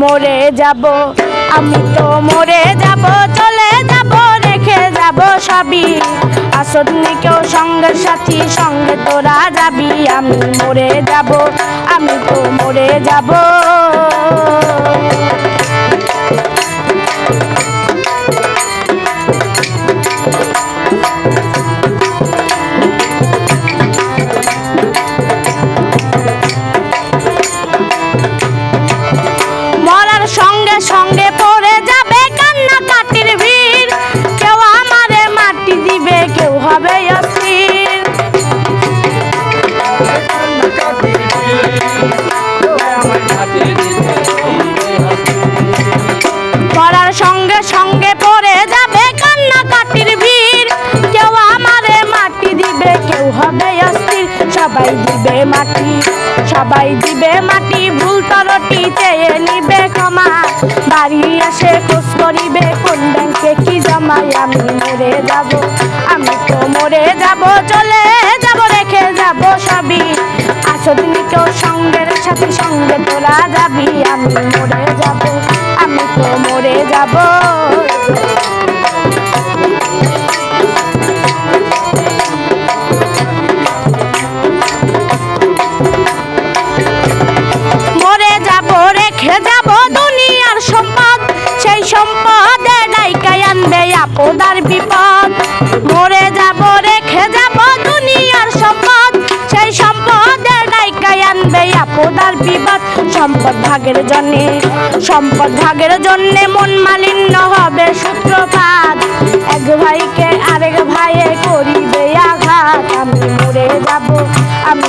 মরে যাব, আমি তো মরে যাব, চলে যাব, রেখে যাব সবই। আসনি কেউ সঙ্গে সাথী, সঙ্গে তোরা যাবি, আমি মরে যাব, আমি তো মরে যাব। সঙ্গে সঙ্গে পড়ে যাবে কান্না কাটির ভিড়। কেউ আমারে মাটি দিবে, কেউ হবে মরার সঙ্গে সঙ্গে সবাই দিবে মাটি, সবাই দিবে মাটি, ভুল তরটি চেয়ে নিবে ক্ষমা। বাড়ি আসে খোঁজ করিবে, কোন ব্যাংকে কি জমাই আমি মরে যাব, আমি তো মরে যাব, চলে যাব, রেখে যাব সবই। আসদিন কেউ সঙ্গের সাথে সঙ্গে তোরা যাবি, আমি মরে যাব, আমি তো মরে যাব। বিপদ। মরে যাব, রেখে যাব দুনিয়ার সম্পদ। সেই সম্পদে ডাইকাই আনবে আপদার বিপদ। সম্পদ ভাগের জন্যে, সম্পদ ভাগের জন্যে মন মালিন্য হবে সূত্রপাত। এক ভাইকে আরেক ভাইয়ে করিবে আঘাত। আমি মরে যাব, আমি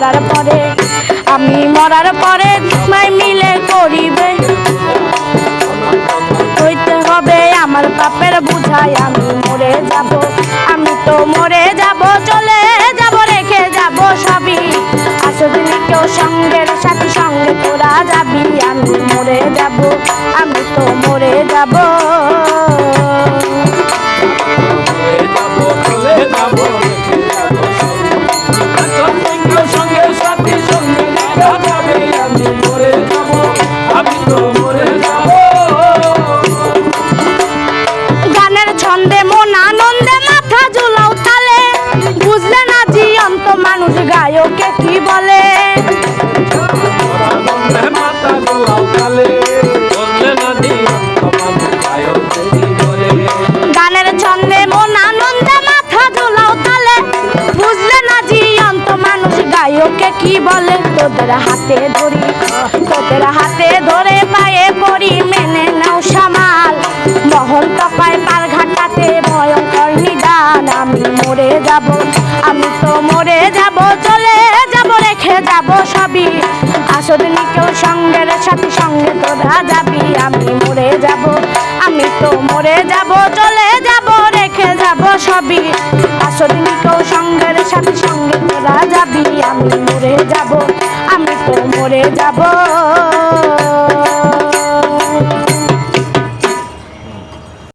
মরার পরে, আমি মরার পরে সবাই মিলে করিবে। হইতে হবে আমার পাপের বুঝাই, আমি মরে যাব, আমি তো মরে যাব, চলে যাব, রেখে যাব সবই। আসদিন কেউ সঙ্গের সাথে সঙ্গে তোরা যাবি, আমি মরে যাব, আমি তো মরে যাব। ছন্দে মন আনন্দে মাথা ঝুলাও তালে। বুঝলে না জিয়ন্ত মানুষ গায়কে কি বলে? মাতা গোলাও কালে বললে নদী তোমার গায়ক দেবী বলে? গানের ছন্দে মন আনন্দে মাথা ঝোলাও তালে বুঝলে না জিয়ন্ত মানুষ গায়কে কি বলে? তোদের হাতে ধরি তোদের হাতে ধরে পায়ে পড়ি মেনে যাব, আমি তো মরে যাব, চলে যাব, রেখে যাব সবই। আসদিনী কেউ সঙ্গের সাথে সঙ্গে তোরা যাবি আমি মরে যাব, আমি তো মরে যাব, চলে যাব, রেখে যাব সবই। আসদিনী কেউ সঙ্গের সাথে সঙ্গে তোরা যাবি আমি মরে যাব, আমি তো মরে যাব।